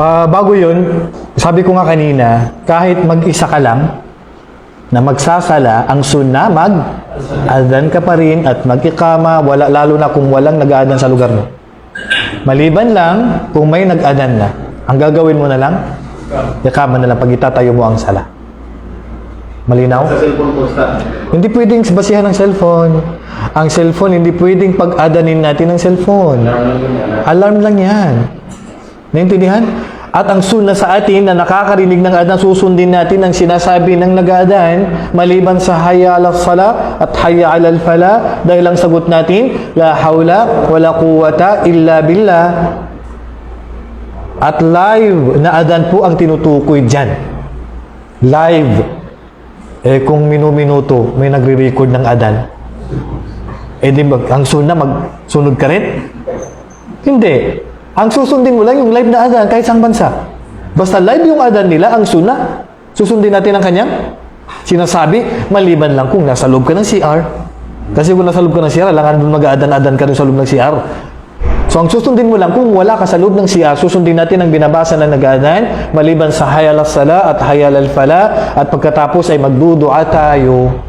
Ah, bago yun, sabi ko nga kanina, kahit mag-isa ka lang, na magsasala, ang sunna, mag adan ka pa rin at mag-ikama, wala, lalo na kung walang nag-aadan sa lugar mo. Maliban lang kung may nag-adan na. Ang gagawin mo na lang, ikama na lang pag itatayo mo ang sala. Malinaw? Sa cellphone po Hindi pwedeng basihan ng cellphone. Ang cellphone, hindi pwedeng pag-adanin natin ng cellphone. Alarm lang yan. Naintindihan? At ang sunna sa atin na nakakarinig ng adan, susundin natin ang sinasabi ng nag-aadan maliban sa hayya ala sala at hayya ala fala dahil ang sagot natin, la hawla wala quwata illa billah. At live na adan po ang tinutukoy dyan. Live. Eh kung minu-minuto may nagre-record ng adan, eh di mag, ang sunna magsunod ka rin? Hindi. Ang susundin mo lang yung live na adan kahit sang bansa. Basta live yung adan nila, ang sunna. Susundin natin ang kanyang sinasabi, maliban lang kung nasa loob ka ng CR. Kasi kung nasa loob ka ng CR, alangan doon mag-aadan-adan ka rin sa loob ng CR. So, ang susundin mo lang, kung wala ka sa loob ng CR, susundin natin ang binabasa ng nag-aadan, maliban sa hayal sala at hayal al fala, at pagkatapos ay magdudua tayo.